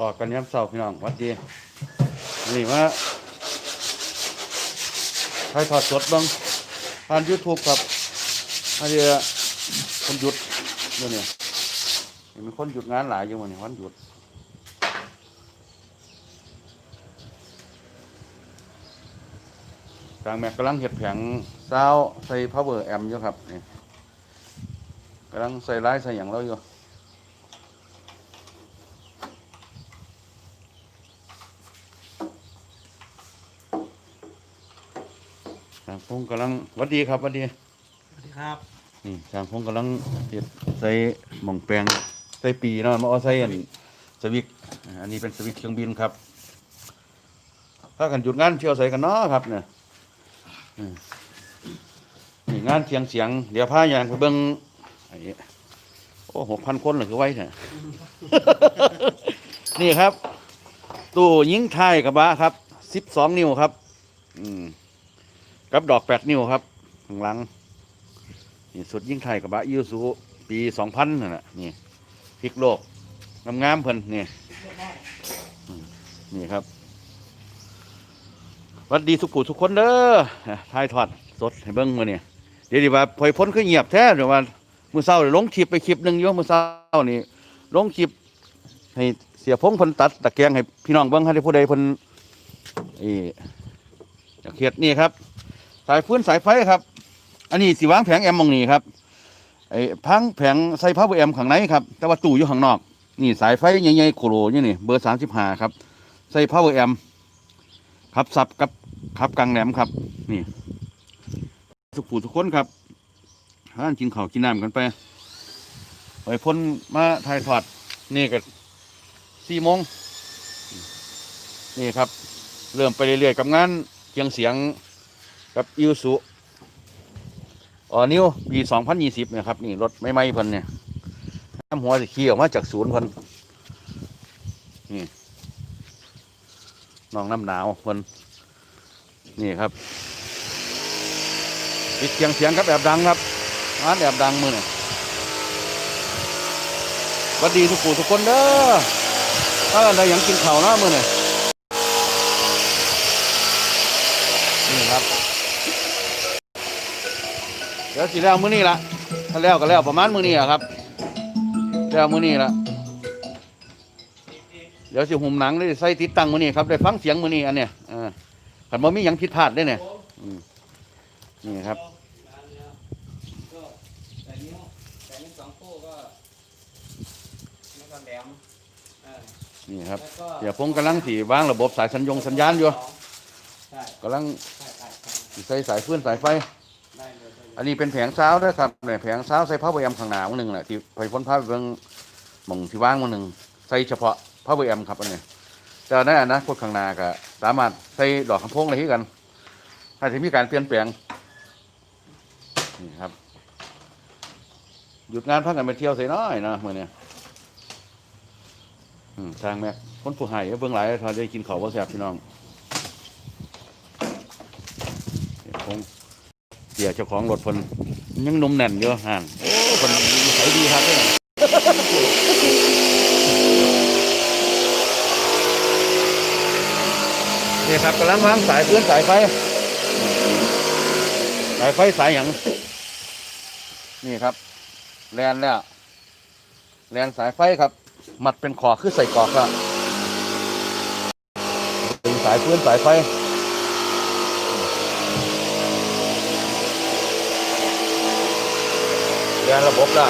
ออกกันย้ำเสาพี่น้องวัดดีนี่มาใครถอดสดบ้างผ่านยูทูบครับอันนี้คนหยุดเดี๋ยวนี้มีคนหยุดงานหลายอยู่วันนี้วันหยุดกลางแม็กกำลังเห็ดแผงซาใส่ power amp อยู่ครับนี่กำลังใส่ไลายใส่อย่างเราอยู่ ช่าง พงกำลังหวัดดีครับหวัดดีสวัสดีครับนี่ช่างพงกำลังเฮ็ดใส่หม่องแปลงใส่ปีเนาะมาเอาใส่อันสวิกอ่าอันนี้เป็นสวิกเครื่องบินครับถ้ากันหยุดงานเที่ยวใส่กันเนาะครับเนี่ยอืมนี่งานเสียงเสียง เดี๋ยวพายางไปเบิ่งไอ้โอ้หกพันคนเหรือคือไว้เนี่ยนี่ครับ ตู้ยิงท้ายกระบะครับสิบสองนิ้วครับ อืม กับดอกแปดนิ้วครับข้างหลังนี่สุดยิ่งไทยกับบะยูซูปีสองพันนั่นแหละนี่พลิกโลกงามๆเพิ่นนี่นี่ครับวัดดีทุกผู้ทุกคนเด้อทายทอดสดให้เบิ้งมาเนี่ยเดี๋ยวดีว่าพอยพ้นคือเงียบแท้เดี๋ยวว่ามือเศร้าเดี๋ยวลงคลิปไปคลิปหนึ่งโยมมือเศร้านี่ลงคลิปให้เสียพงเพิ่นตัดตะแกงให้พี่น้องเบิ้งให้ได้ผู้ใดเพิ่นอีอยากเฮ็ดนี่ครับ สายพื้นสายไฟครับ อันนี้สิวางแผงแอมมองนี่ครับไอ้พังแผงใส่พาวเวอร์แอมข้างในครับแต่ว่าตู้อยู่ข้างนอก นี่สายไฟใหญ่ๆโคโลนี่นี่เบอร์สามสิบห้าครับใส่พาวเวอร์แอมครับซับกับครับกลางแหลมครับ นี่ทุกผู้ทุกคนครับท่านกินข้าวกินน้ำกันไปไปพ้นมาถ่ายทอดนี่ก็สี่โมงนี่ครับ เริ่มไปเรื่อยๆกับงานเคียงเสียง กับอิวสุอ๋อนิวปีสองพันยี่สิบนะครับ นี่รถไม่ไหม้พิ่นเนี่ยน้ำหัวสิขี่ออกมาจากศูนย์พิ่นนี่น้องน้ำหนาวพิ่นนี่ครับปิดเสียงเสียงครับแอบดังครับร้านแอบดังมือเนี่ยวัสดีทุกผู้ทุกคนเด้อถ้าอะไรยังกินข้าวหนะมือเนี่ยนี่ครับ ดี๋ยวสิแล้วมื้อนี้ละถ้าแล้วก็แล้วประมาณมื้อนี้อะครับแล้วมื้อนี้ละเดี๋ยวสิหุ่มหนังได้ใส่ติดตั้งมื้อนี้ครับได้ฟังเสียงมื้อนี้อันเนี้ยเอ่าคันบ่มีหยังผิดพลาดได้เนี่ยอืมนี่ครับก็แต่นิ้วแต่นิ้วสองคู่ก็แล้วก็แหลมเออนี่ครับแล้วก็เดี๋ยวผมกำลังสิวางระบบสายสัญญงสัญญาณอยู่ใช่กำลังใช่ใช่ใช่ สิใส่สายฟื้นสายไฟ อันนี้เป็นแผงซาวด์นะครับเนี่ยแผงซาวด์ใส่พาวเวอร์แอมข้างหน้ามื้อหนึ่งแหละที่ไฟพ้นพาเบิ่งมองที่ว่างมื้อหนึ่งใส่เฉพาะพาวเวอร์แอมครับอันนี้แต่ในอนาคตข้างหน้าก็สามารถใส่ดอกคำโพงอะไรที่กันถ้าจะมีการเปลี่ยนแปลงนี่ครับ หยุดงานพักกันไปเที่ยวใส่น้อยนะเมื้อเนี้ยอืมทางแม่คนผู้ให้เบิ่งหลายทอได้กินข้าวบ่แซ่บพี่น้องเดี๋ยวคง เสียเจ้าของรถเพนยังนมแน่นอยู่ห่านโอ้เพนนิสัยดีครับเนี่ยนี่ครับกำลังวางสายพื้นสายไฟ สายไฟสายหยังนี่ครับ แลนแล้วแลนสายไฟครับ มัดเป็นขอคือใส่กอกครับสายพื้นสายไฟ เรียนระบบได้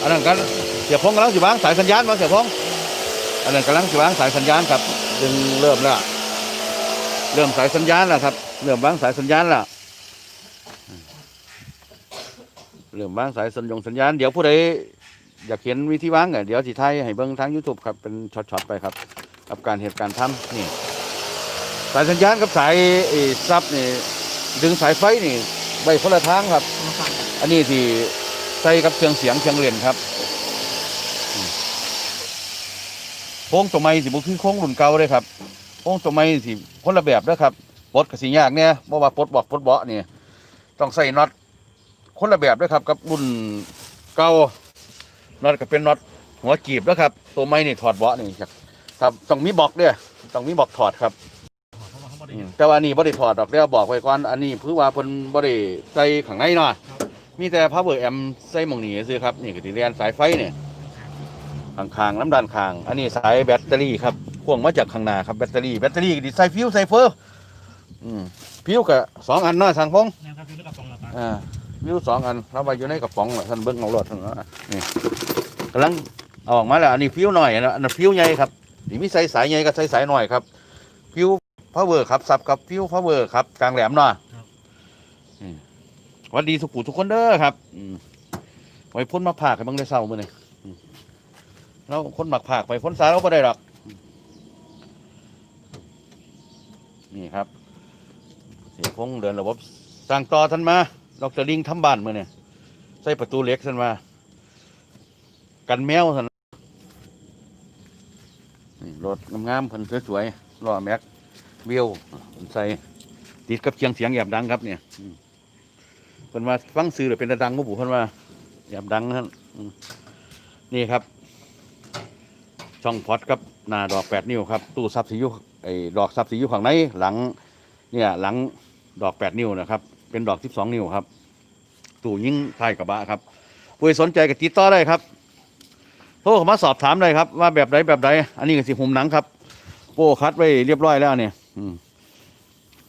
อันนั้นกันเสียพงกำลังสิวางสายสัญญาณมาเสียพงอันนั้นกำลังสิวางสายสัญญาณครับดึงเริ่มแล้วเริ่มสายสัญญาณแล้วครับเริ่มวางสายสัญญาณแล้วเริ่มวางสายสัญญงสัญญาณเดี๋ยวผู้ใดอยากเห็นวิธีวางอะเดี๋ยวสิไทยให้เบิ่งทาง YouTube ครับเป็นช็อตๆไปครับกับการเหตุการณ์ทำนี่สายสัญญาณกับสายซับนี่ ดึงสายไฟนี่ไว้คนละทางครับมาฟังกันอันนี้ที่ใส่กับเครื่องเสียงเครื่องเล่นครับอืมโค้งตัวไม้สิบุคือโค้งรุ่นเก่าเลยครับโค้งตัวไม้สิคนละแบบเด้อครับปลดกับสียากเนี่ยบ่ว่าปลดบอกปลดเบาะนี่ต้องใส่น็อตคนละแบบเด้วยครับ กับรุ่นเก่าน็อตก็เป็นน็อตหัวกีบแล้วครับ ตัวไม้นี่ถอดเบาะนี่ครับครับต้องมีบอกเด้อต้องมีบอกถอดครับ อืเห็มนแต่ว่านี่บ่ได้ถอดดอกแล้วบอกไว้ก่อนอันนี้เพื่อว่าเพิ่นบ่ได้ใส่ข้างในเนาะมีแต่ power amp ใส่หม่องนี้ซื่อครับนี่ก็สิเรียนสายไฟเนี่ยข้างๆน้ำด้านข้าง อันนี้สายแบตเตอรี่ครับพ่วงมาจากข้างหน้าครับแบตเตอรี่แบตเตอรี่ก็สิใส่ฟิวใส่เฟอร์อืมฟิวก็สองอันเนาะสังพงแนวครับคือเรื่องกับตรงละปะอ่าฟิวสองอันเราไว้อยู่ในกระป๋องล่ะท่านเบิ่งเอารถท่านเนาะนี่กำลังเอาออกมาแล้วอันนี้ฟิวหน่อยนะอันนั้นฟิวใหญ่ครับนี่มีใส่สายใหญ่กับใส่สายหน่อยครับฟิว พาวเวอร์ครับซับกับฟิวพาวเวอร์ครับกลางแหลมเนาะอืมหวัสดีทุกผู้ทุกคนเด้อครับ อืมไว้พ้นมาผากให้เบังได้เศร้ามื้อนี้อืมแล้วคนหมักผากไปพ้นสายเราไ่ได้หรอกนี่ครับ เสียพงเดินระบบสั่งต่อท่านมาดรลิงทำบ้านมื่อเนี่ยใส่ประตูเหล็กท่านมา กันแมวท่านนี่รถงามๆเพิ่นสวยๆล้อแม็ก วิวใส่ติดกับเชียงเสียงแอบดังครับเนี่ยเพิ่นว่าฟังซื้อหรือเป็นตาดังบ่บุเพิ่นว่าแอบดังท่นนี่ครับ ช่องพอดกับหน้าดอกแปดนิ้วครับ ตู้ซับสีอยู่ไอ้ดอกซับสียูข้างในหลัง เนี่ย หลังดอกแปดนิ้วนะครับ เป็นดอกสิบสองนิ้วครับ ตู้ยิ่งท้ายกระบะครับผู้สนใจก็ติดต่อได้ครับโทรมาสอบถามได้ครับ ว่าแบบใดแบบใดอันนี้ก็สิหุมหนังครับโป้คัดไว้เรียบร้อยแล้วเนี่ย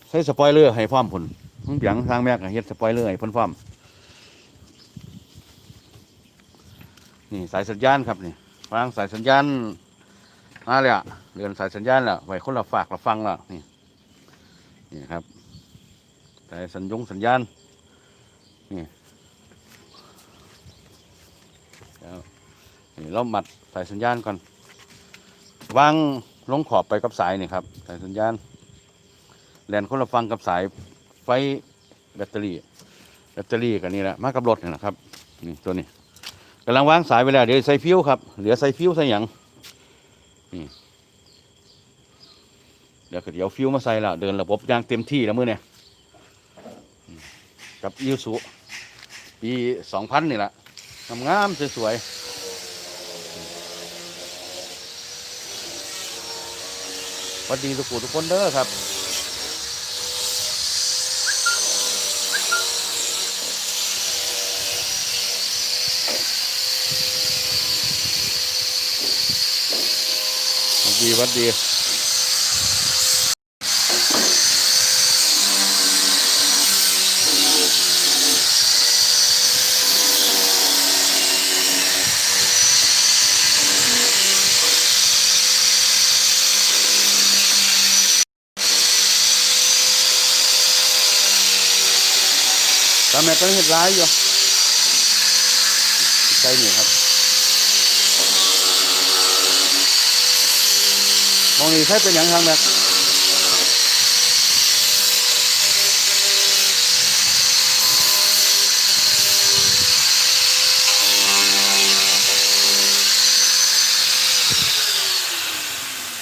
ใช้สปอยเลอร์ให้พร้อมผลมึงเปียงทางแม็กก็เฮ็ดสปอยเลอร์ให้เพ่นพร้อมนี่สายสัญญาณครับนี่วางสายสัญญาณมาเลยอะเรือนสายสัญญาณแล้วไว้คนละฝากละฟังล้วนี่นี่ครับสายสัญญงสัญญาณนี่แล้วนี่เรามัดสายสัญญาณก่อนวางลงขอบไปกับสายนี่ครับ สายสัญญาณ แลนคนละฟังกับสายไฟแบตเตอรี่ แบตเตอรี่กันนี่แหละมากับรถนี่นะครับนี่ตัวนี้กำลังวางสายไปแล้วเดี๋ยวใส่ฟิวครับเหลือใส่ฟิวใส่หยังนี่เดี๋ยวก็เดี๋ยวฟิวมาใส่แล้วเดินระบบยางเต็มที่แล้วมือเนี่ยกับยูสุปีสองพันนี่แหละงามๆสวยๆสวัสดีทุกผู้ทุกคนเด้อครับ สวัสดีสวัสดีตาแม่ก็เห็ดร้ายอยู่ใช่นี่ครับ มองนี่ใช่เป็นอย่างทางแม่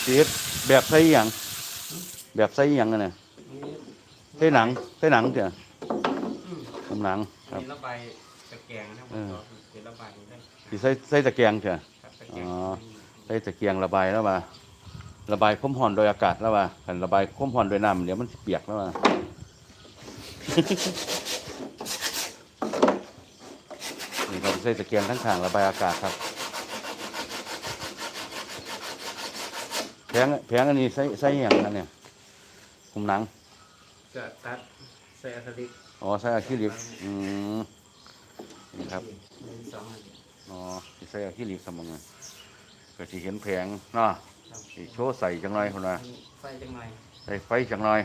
สีเฮ็ดแบบใส่อหย่าง แบบใส่อหย่างกันเนี่ยใส่หนังใส่หนังเดี๋ยวทำหนังครับมีระบายตะแกรงนะครับเออเป็นระบายได้สิใส่ใส่ตะแกรงเถอะครับตะแกรงอ๋อใส่ตะเกียงระบายแล้วว่า ระบายความร้อนโดยอากาศแล้วว่าคันระบายความร้อนโดยน้ำเดี๋ยวมันสิเปียกแล้วว่านี่เราใส่ตะเกียงทั้งข้างระบายอากาศครับแผงแผงอันนี้ใส่ใส่อหย่างนั้นเนี่ยคุมหนังจะตัดใส่อะคริลิกอ๋อใส่อะคริลิกอืมนี่ครับมีสองอันอ๋อสิใส่อะคริลิกสมองเลยก็สิเห็นแผงเนาะครับ สิโชว์ใส่จังไรคนว่าไฟจังไรใส่ไฟจังหน่อย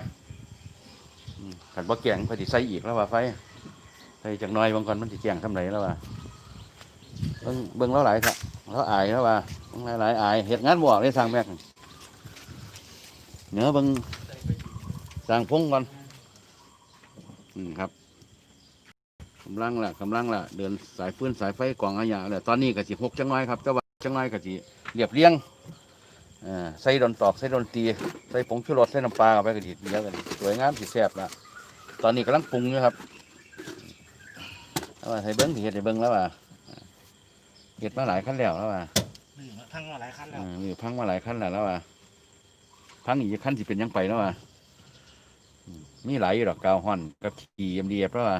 อืมขันบ่แกงพอดีใส่อีกแล้วว่าไฟใส่จังหน่อยบางคนมันสิแกงทำไรแล้วว่าเบิ่งเบิ่งแล้วหลายครับแล้วอายแล้วว่าเบิ่งหลายหลายอายเหตุงานบ่ได้สร้างแม็กเนื้อเบิ่งสร้างพงก่อนอืมครับกำลังละกำลังละเดินสายฟืนสายไฟกล่องอาญาแล้วตอนนี้ก็สิหกจังหน่อยครับแต่ว่าจังหน่อยก็สิเรียบเรียงอ่า ใส่ดนตอกใส่ดนตรีใส่ผงชูรสใส่น้ำปลาเข้าไปกระดิ่เยอะกันสวยงามสีแซ่บละตอนนี้กำลังปรุงอยู่ครับเอาว่าใส่เบิ้งสีเห็ดใส่เบิ้งแล้วว่าเฮ็ดมาหลายขั้นแล้วแล้วว่านี่ทั้งมาหลายคันแล้วอ่ามีพังมาหลายขั้นแล้วแล้วว่าพังอีกขั้นสิเป็นหยังไปแล้วว่าอืมมีหลายอยู่ดอกกาวฮอนกับขี่เอ็มดีเอฟแล้วว่า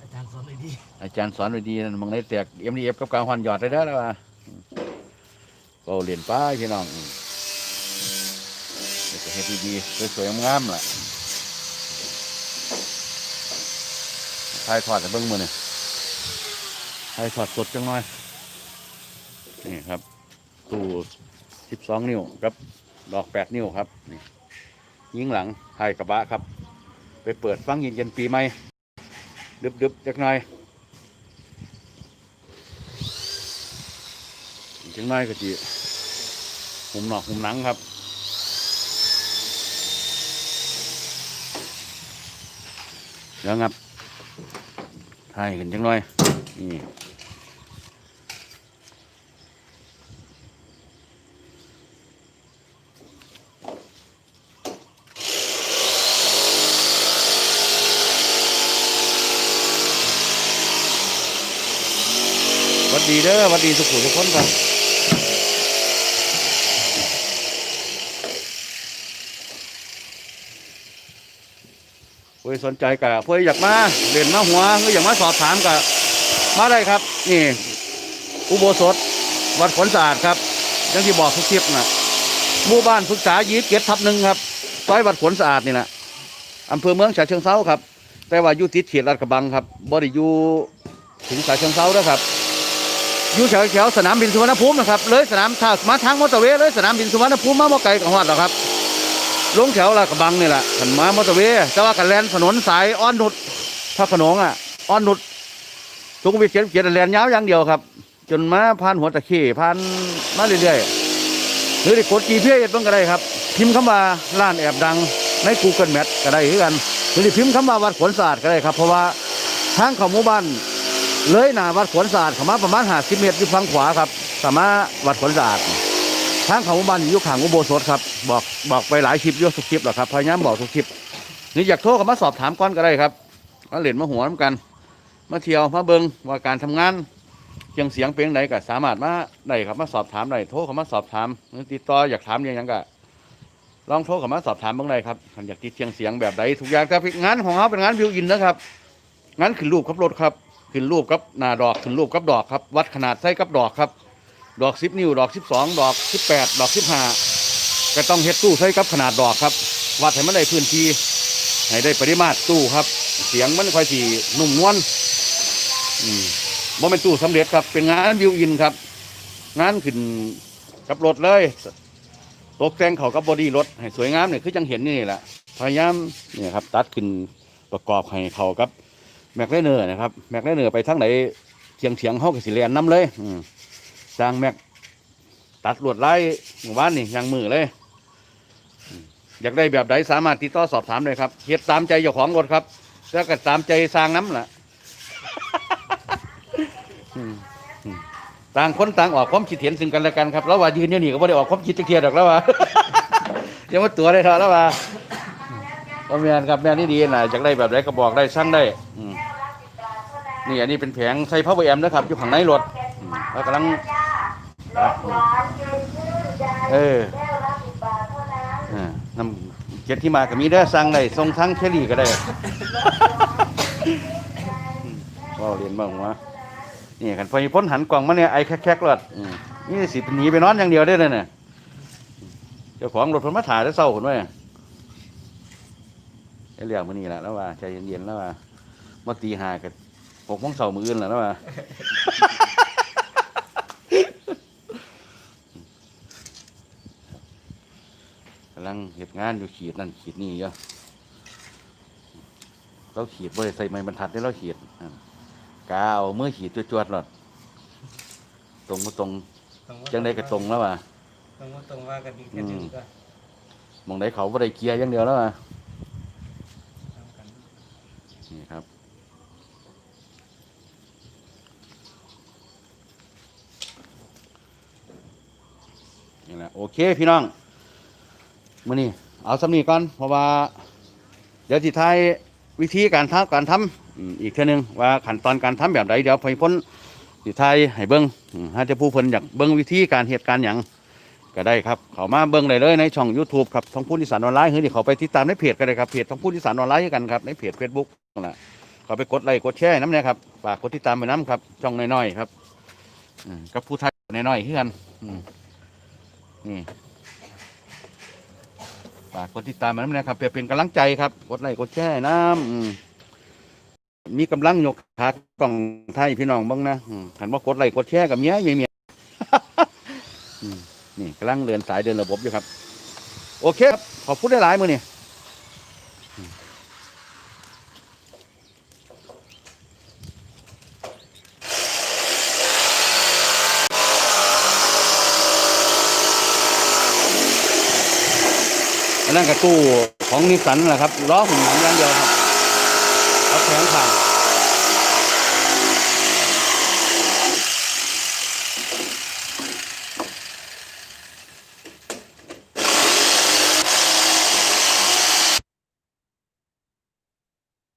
อาจารย์สอนเลยดีอาจารย์สอนไว้ดีนั่นมึงได้แตกเอ็มดีเอฟกับกาวฮอนหยอดได้แล้วแล้วว่าอืม ก็เรียนไป้าพี่น้องจะเฮ็ดดีๆสวยๆงามๆล่ะถ่ายทอดให้เบิ่งมื้อนี่ถ่ายทอดสดจังหน่อย นี่ครับ ตู้สิบสองนิ้วกับ ดอกแปดนิ้วครับ นี่ยิงหลังไทยกระบะครับ ไปเปิดฟังเย็นๆปีใหม่ ดึบๆจักหน่อยจักหน่อยก็จี หุมหนอกหุมหนังครับเดี๋ยวงับไทยกันจังหน่อย นี่วัดดีเด้อวัดดีสุขุมทุกคนครับ ผู้สนใจกับผู้อยากมาเรียนมาหัวหรือยากมาสอบถามกับมาได้ครับ นี่ อุโบสถ วัดขนสะอาดครับอยังที่บอกทุกคลิปนะหมู่บ้านศึกษายีบเกียรทับหนึ่งครับซอยวัดขนสะอาดนี่แหละอำเภอเมืองฉะเชิงเซาครับ แต่ว่าอยู่ติดเขตลาดกระบังครับบ่ได้อยู่ถึงฉะเชิงเซาแล้วครับอยู่แถวแถวสนามบินสุวรรณภูมินะครับเลยสนามถ้ามาทางมอเตอร์เวย์เลยสนามบินสุวรรณภูมิมาบ่ไกลกับฮอดหรอกครับ ลงแถวลาดกระบังนี่แหละขันมามอเตอร์เวย์แต่ว่ากันแลนถนนสายอ้อนนุดพระขนงอะอ้อนนุดสุขุมวิทเขียนเขียนแลนยาวอย่างเดียวครับ จนมาผ่านหัวตะเข้ผ่านมาเรื่อยๆหรือได้กด GPS เบิ่งก็ได้ครับ พิมพ์คำว่าร้านแอบดังใน Google Map ก็ได้คือกันหรือได้พิมพ์คำว่าวัดขนศาสตร์ก็ได้ครับ เพราะว่าทางเข้าหมู่บ้านเลยหนาวัดขวนศาสตร์เขามาประมาณหาสิบเมตรอยู่ฝั่งขวาครับสามารถวัดขวนศาสตร์ ทางเขาหมู่บ้านอยู่ข้างอุโบสถครับบอกบอกไปหลายคลิปเยอะทุกคลิปหรอกครับพยายามบอกทุกคลิปนี่อยากโทรก็มาสอบถามก่อนก็ได้ครับมาเล่นมาหัวน้ำกัน มาเที่ยวมาเบิงว่าการทำงานเคียงเสียงเป็นไหนก็สามารถมาได้ครับมาสอบถามได้โทรเขามาสอบถามติดต่ออยากถามย่างยังก็ลองโทรเขามาสอบถามบ้างได้ครับอยากติดเคียงเสียงแบบใดทุกอย่างแต่งานของเขาเป็นงานวิวอินนะครับงานขึ้นรูปขับรถครับขึ้นรูปกับหน้าดอกขึ้นรูปกับดอกครับ วัดขนาดไส้กับดอกครับ ดอกสิบนิ้วดอกสิบสองดอกสิบแปดดอกสิบห้าก็ต้องเฮ็ดตู้ใส่กับขนาดดอกครับวัดให้มันได้พื้นที่ให้ได้ปริมาตรตู้ครับ เสียงมันค่อยสีนุ่มนวลอืมบ่เป็นตู้สำเร็จครับ เป็นงานวิวอินครับ งานขึ้นกับรถเลยตกแต่งเขากับบอดี้รถให้สวยงามเนี่ยคือจังเห็นนี่แหละพยายามเนี่ยครับ ตัดขึ้นประกอบให้เขากับแม็กไลเนอร์นะครับ แม็กไลเนอร์ไปทั้งไหนเทียงเทียงๆเขากับสิเรียนน้ำเลย อืม สร้างแม็กตัดลวดลายหมู่บ้านนี่ยางมือเลย อยากได้แบบใดสามารถติดต่อสอบถามเลยครับเฮ็ดตามใจเจ้าของรถครับแล้วก็ตามใจสร้างน้ำล่ะต่างคนต่างออกความคิดเห็นซึ่งกันและกันครับแล้วว่ายืนอยู่นี่ก็ไม่ได้ออกความคิดจักเทียดอกแล้วว่าเดี๋ยวมาตัวได้เถอแล้วว่าก็แมนครับแมนนี่ดีนะอยากได้แบบไหนก็บอกได้สั่งได้อืนี่อันนี้เป็นแผงใส่พาวเวแอมนะครับอยู่ข้างในรถแล้วกำลัง ครับอืมเอออ่านำเจ็ดที่มาก็มีได้สั่งได้ส่งทั้งเคลลี่ก็ได้ว้าเรียนบ้างวะนี่ขันไฟพ้นหันกล่องมาเนี่ยไอ้แคกๆรถอืมนี่สิหนีไปนอนอย่างเดียวได้เลยเนี่ยเจ้าของรถพนมาถ่ายได้เศร้าคนไว้ไอ้เรื่องมันนี่แหละแล้วว่าใจเย็นๆแล้วว่ามาตีหากันหกโมงเสาร์มืออื่นแล้วว่า กำลัง เหตุงานอยู่ขีดนั่นขีดนี่เยอะเราขีดบริใส่ไม้บรรทัดได้เราขีดอ่ากาวเมื่อขีดจวดๆหรอดตรงมาตรงตรงว่าจังได้กระตรงแล้วว่าตรงว่าตรงว่ากันดีกันดีก็มองได้เขาบ่ได้เกียร์อย่างเดียวแล้วว่าทำกันนี่ครับนี่แหละโอเคพี่น้อง มื้อนี้เอาสำนีก่อนเพราะว่า เดี๋ยวสิท้ายวิธีการทำการทำอีกเท่อนึงว่าขั้นตอนการทำแบบใดเดี๋ยวพอพ้นสิไทยให้เบิ้งถ้าจะผู้เพิ่นอยากเบิ้งวิธีการเหตุการณ์หยังก็ได้ครับเขามาเบิ้งได้เลยในช่อง YouTube ครับท้องพูดอีสานออนไลน์เฮ้ยนี่เขาไปติดตามในเพจก็ได้ครับเพจท้องพูดอีสานออนไลน์กันครับในเพจ Facebook นั่นล่ะเขาไปกดไลค์กดแชร์น้ำเนี่ยครับฝากกดติดตามไปน้ำครับช่องน้อยๆครับกับผู้ไทยน้อยๆคือกันนี่ ฝากกดติดตามไปน้ำเนี่ครับเพื่อเป็นกำลังใจครับกดไลค์กดแชร์น้ำอืมมีกำลังยกขากล่องไทยพี่น้องบ้างนะอืมขันว่ากดไลค์กดแชร์กับเมียเมียเมีย อืมนี่กำลังเดินสายเดินระบบอยู่ครับ โอเคครับขอบคุณได้หลายๆมือนี่ นั่นกัตู้ของนิสสันแหละครับล้อหุ่นหังอย่างเดียวครับเอาแข็งผ่าน